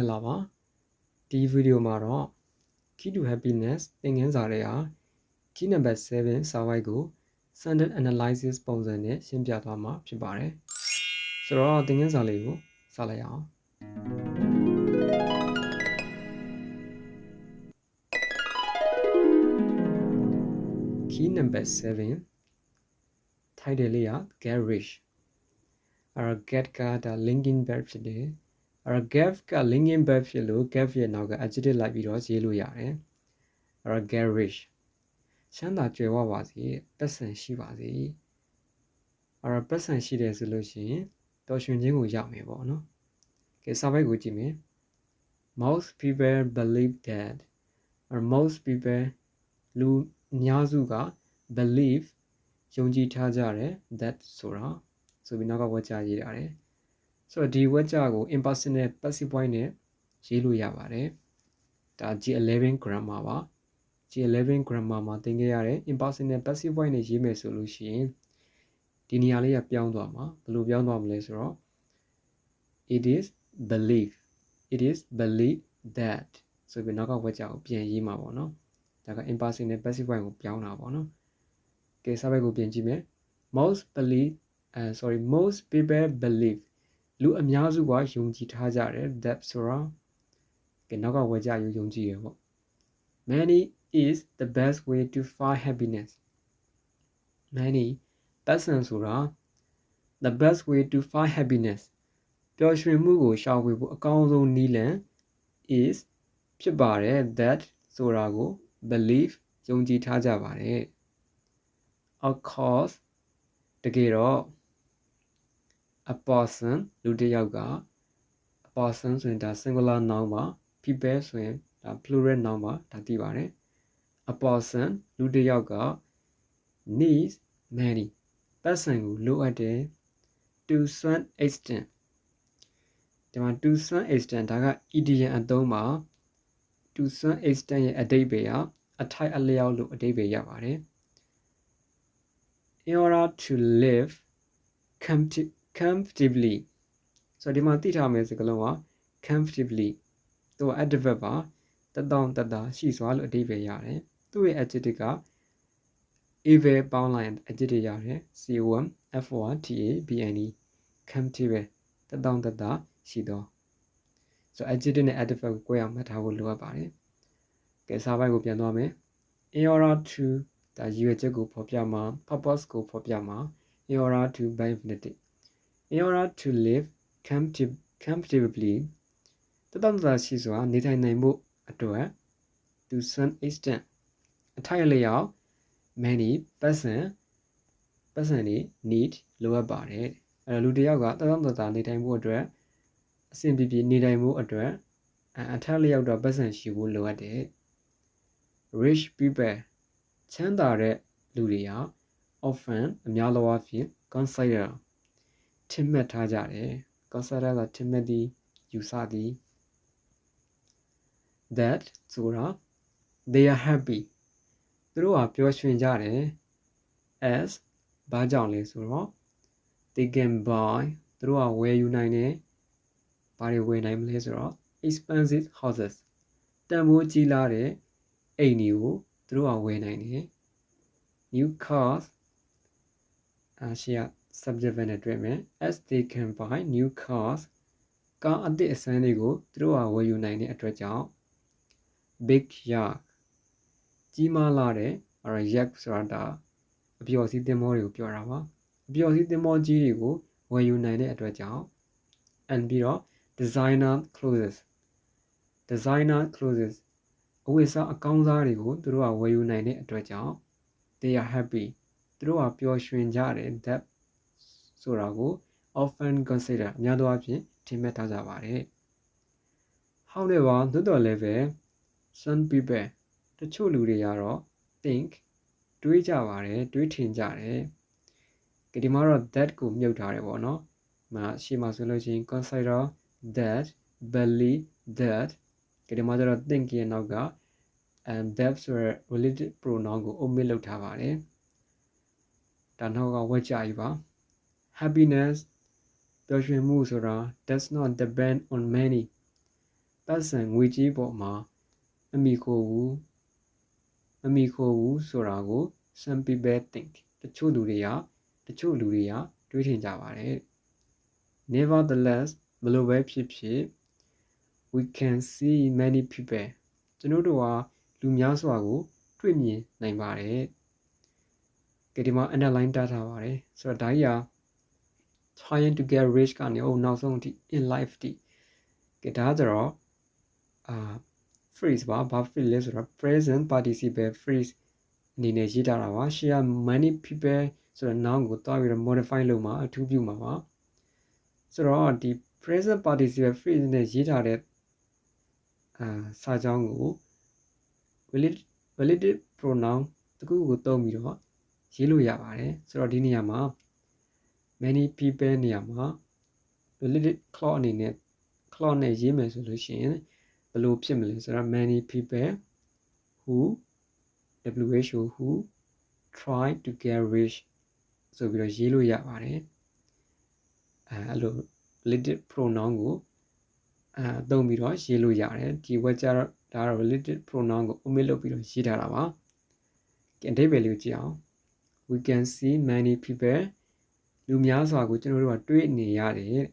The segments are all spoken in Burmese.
င်္ဂလာပါဒီဗီဒီယိုမှာတော့ key to happiness သင်ခန်းစာတွေဟာ key number 7စာပိုက်ကို sentence analysis ပုံစံနဲ့ရှင်းပြသွားမှာဖြစ်ပါတယ်ဆိုတော့သင်ခန်းစာလေးကိုစလိုက်အောင် key number 7 title လေးက get rich အဲ့တော့ get ကဒါ linking verb ဖြစ်တယ် အဲ့တော့ get က linking verb ဖြစ်လို့ get ရဲ့နောက်က adjective လိုက်ပြီးတော့ရေးလို့ရတယ်အဲ့တော့ get rich ချမ်းသာကြွယ်ဝပါစေပတ်စံရှိပါစေအဲ့တော့ပတ်စံရှိတယ်ဆိုလို့ရှိရင်တော်ရွှင်ခြင်းကိုရမယ်ပေါ့နော်ကဲစာပိုက်ကိုကြည့်မယ် most people believe that or most people လူအများစုက believe ယုံကြည်ထားကြတယ် that ဆိုတာဆိုပြီးနောက်ကဝက်ကြရေးထားတယ် ဆိုတော့ဒီဝက်ကြကို impersonal passive voice နဲ့ရေးလို့ရပါတယ်ဒါ G11 grammar ပါ G11 grammar မှာသင်ခဲ့ရတဲ့ impersonal passive voice နဲ့ရေးမယ်ဆိုလို့ရှိရင်ဒီနေရာလေးကပြောင်းသွားမှာဘယ်လိုပြောင်းသွားမလဲဆိုတော့ it is believe it is believe that ဆိုပြီးနောက်ကဝက်ကြကိုပြန်ရေးမှာပေါ့နော်ဒါက impersonal passive voice ကိုပြောင်းတာပေါ့နော်ကဲစာဘက်ကိုပြင်ကြည့်မယ် most believe uh sorry most people believe လူအများစုကယုံကြည်ထားကြတယ် that ဆိုတာကဲနောက်ကဝေကြယူယုံကြည်ရပေါ့ many is the best way to find happiness many ပတ်စံဆိုတာ the best way to find happiness ပျော်ရွှင်မှုကိုရှာဖွေဖို့အကောင်းဆုံးနည်းလမ်း is ဖြစ်ပါတယ် that ဆိုတာကို believe ယုံကြည်ထားကြပါတယ် of course တကယ်တော့ a person လူတစ်ယောက်က a person ဆိုရင်ဒါ singular noun ပါ people ဆိုရင်ဒါ plural noun ပါဒါသိပါတယ် a person လူတစ်ယောက်က needs many ပတ်စံကိုလိုအပ်တယ် to some extent ဒီမှာ to some extent ဒါက idiom အသုံးပါ to some extent ရဲ့အဓိပ္ပာယ်ကအထိုက်အလျောက်လို့အဓိပ္ပာယ်ရပါတယ် in order to live comfortably ဆိုတော့ဒီမှာသိထားမယ်စကားလုံးက comfortably သူက adverb ပါတတောင်တတာရှိစွာလို့အဓိပ္ပာယ်ရတယ်သူ့ရဲ့ adjective က evil ပေါင်းလိုက် adjective ရတယ် c1 f1 ta bne comfortable တတောင်တတာရှိတော့ဆို adjective နဲ့ adverb ကိုကိုယ်အောင်မှတ်ထားဖို့လိုအပ်ပါတယ်ကဲစာပိုက်ကိုပြန်သွားမယ် in order to ဒါရည်ရွယ်ချက်ကိုဖော်ပြမှာ purpose ကိုဖော်ပြမှာ in order to by infinitive in order to live comfortably တတတရှိစွာနေထိုင်နိုင်မှုအတွက် to some extent အထိုက်အလျောက် many person person နေ need လိုအပ်ပါတယ်အဲလူတစ်ယောက်ကတတတနေထိုင်မှုအတွက်အဆင်ပြေပြေနေထိုင်မှုအတွက်အထက်လျောက်တော့ person ရှိဖို့လိုအပ်တယ် rich people ချမ်းသာတဲ့လူတွေဟာ often အများသောအားဖြင့် consider ထင်မှတ်ထားကြတယ် consider ကထင်မှတ်သည်ယူဆသည် that ဆိုတာ they are happy သူတို့ဟာပျော်ရွှင်ကြတယ် as ဘာကြောင့်လဲဆိုတော့ they can buy သူတို့ကဝယ်ယူနိုင်တယ်ဘာတွေဝယ်နိုင်မလဲဆိုတော့ expensive houses တန်ဖိုးကြီးလာတဲ့အိမ်တွေကိုသူတို့ကဝယ်နိုင်တယ် new cars အရှိယ subject verb နဲ့တွေ့မယ် as they can buy new cars ကားအသစ်အစမ်းတွေကိုသူတို့ကဝယ်ယူနိုင်တဲ့အတွက်ကြောင့် big yacht ကြီးမားလာတဲ့ or yacht ဆိုတာဒါအပျော်စီးသင်္ဘောတွေကိုပြောတာပါအပျော်စီးသင်္ဘောကြီးတွေကိုဝယ်ယူနိုင်တဲ့အတွက်ကြောင့် and ပြီးတော့ designer clothes designer clothes အဝတ်စားအကောင်းစားတွေကိုသူတို့ကဝယ်ယူနိုင်တဲ့အတွက်ကြောင့် they are happy သူတို့ကပျော်ရွှင်ကြတယ် that ဆိုတာကို often consider အများသောအားဖြင့်ထင်မှတ်ထားကြပါတယ် however သို့တော်လည်းပဲ some people တချို့လူတွေကတော့ think တွေးကြပါတယ်တွေးထင်ကြတယ်ဒီမှာတော့ that ကိုမြုပ်ထားတယ်ပေါ့နော်။မှာရှေ့မှာဆိုလို့ရှိရင် consider that believe that ဒီမှာကျတော့ think ရဲ့နောက်က and that ဆိုရ related pronoun ကို omit လုပ်ထားပါတယ်။ဒါနောက်ကဝက်ကြကြီးပါ။ happiness ပျော်ရွှင်မှုဆိုတာ does not depend on many ပတ်စံငွေကြေးပေါ်မှာမမီခိုဘူးမမီခိုဘူးဆိုတာကို some people think တချို့လူတွေကတချို့လူတွေကတွေးထင်ကြပါတယ် nevertheless ဘယ်လိုပဲဖြစ်ဖြစ် we can see many people ကျွန်တော်တို့ဟာလူများစွာကို တွေ့မြင်နိုင်ပါတယ်ကဲဒီမှာ underline တတ်ထားပါတယ်ဆိုတော့ဒါကြီးဟာ trying to get rich ကနေဟိုနောက်ဆုံးအထိ in life တိကဲဒါကြတော့အာ phrase ပါဘာ phrase လဲဆိုတော့ present participle phrase အနေနဲ့ရေးထားတာပါ share many people ဆိုတော့ noun ကိုတွားပြီးတော့ modify လုပ်မှာအထူးပြုမှာပါဆိုတော့ဒီ present participle phrase နဲ့ရေးထားတဲ့အာစာကြောင်းကို valid validated pronoun တခုကိုသုံးပြီးတော့ရေးလို့ရပါတယ်ဆိုတော့ဒီနေရာမှာ many people နေရာမှာ validated clause အနေနဲ့ clause နဲ့ရေးမယ်ဆိုလို့ရှိရင်ဘယ်လိုဖြစ်မလဲဆိုတော့ many people who WHO who try to get rich ဆိုပြီးတော့ရေးလို့ရပါတယ်အဲအဲ့လို related pronoun ကိုအဲသုံးပြီးတော့ရေးလို့ရတယ်ဒီ word ကျတော့ဒါတော့ related pronoun ကို omit လုပ်ပြီးတော့ရေးထားတာပါကဲအဓိပ္ပာယ်လေးကိုကြည့်အောင် we can see many people လူများစွာကိုကျွန်တော်တို့ကတွေ့နေရတယ်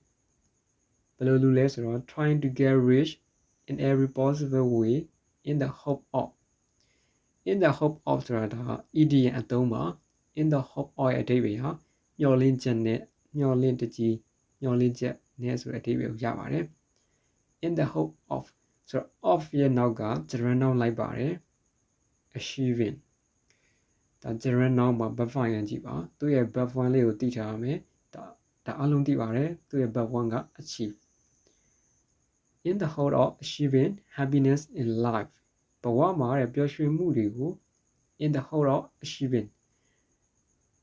ဘယ်လိုလူလဲဆိုတော့ trying to get rich in every possible way in the hope of in the hope of ဆိုတာဒါ idiom အသုံးပါ in the hope of အဓိပ္ပာယ်ဟာမျှော်လင့်ချက်နဲ့မျှော်လင့်တကြီးမျှော်လင့်ချက်နဲ့ဆိုတဲ့အဓိပ္ပာယ်ကိုရပါတယ် in the hope of ဆိုတော့ of ရဲ့နောက်က gerund noun လိုက်ပါတယ် achieving ဒါ gerund noun မှာ verb form ရန်ကြည့်ပါသူ့ရဲ့ verb form လေးကိုသိထားရမယ်ဒါဒါအလုံးသိပါတယ်သူ့ရဲ့ verb form က achieve in the hope of achieving happiness in life ဘဝမှာတဲ့ပျော်ရွှင်မှုတွေကို in the hope of achieving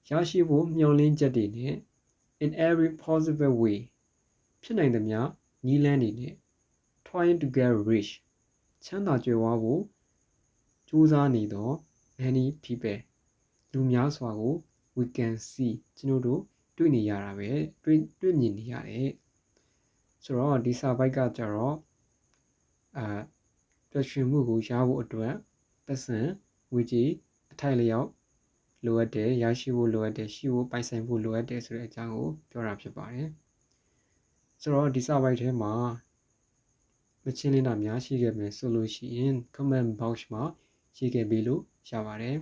ရရှိဖို့မျှော်လင့်ချက်တွေနဲ့ in every possible way ဖြစ်နိုင်သမျှနည်းလမ်းတွေနဲ့ trying to get rich ချမ်းသာကြွယ်ဝဖို့ကြိုးစားနေသော many people လူများစွာကို we can see ကျွန်တော်တို့တွေ့နေရတာပဲတွေ့တွေ့မြင်နေရတယ်ဆိုတော့ဒီစာပိုက်ကကြတော့အာပျော်ရွှင်မှုကိုရဖို့အတွက်ပတ်စံငွေကြေးအထိုက်လျောက်လိုအပ်တယ်ရရှိဖို့လိုအပ်တယ်ရှိဖို့ပိုင်ဆိုင်ဖို့လိုအပ်တယ်ဆိုတဲ့အကြောင်းကိုပြောတာဖြစ်ပါတယ်ဆိုတော့ဒီစာပိုက်ထဲမှာမချင်းလင်းတာများရှိခဲ့မယ်ဆိုလို့ရှိရင် comment box မှာရေးခဲ့ပြီးလို့ရပါတယ်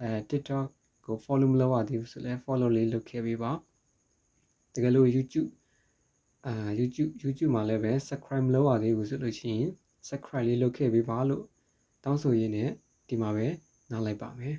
အဲ TikTok ကို follow မလုပ်ရသေးဘူးဆိုလည်း follow လေးလုပ်ခဲ့ပေးပါတကယ်လို့ YouTube အာ YouTube YouTube မှာလည်းပဲ subscribe မလုပ်ရသေးဘူးဆိုလို့ရှိရင် subscribe လေးလုပ်ခဲ့ပေးပါလို့တောင်းဆိုရင်းနဲ့ဒီမှာပဲနားလိုက်ပါမယ်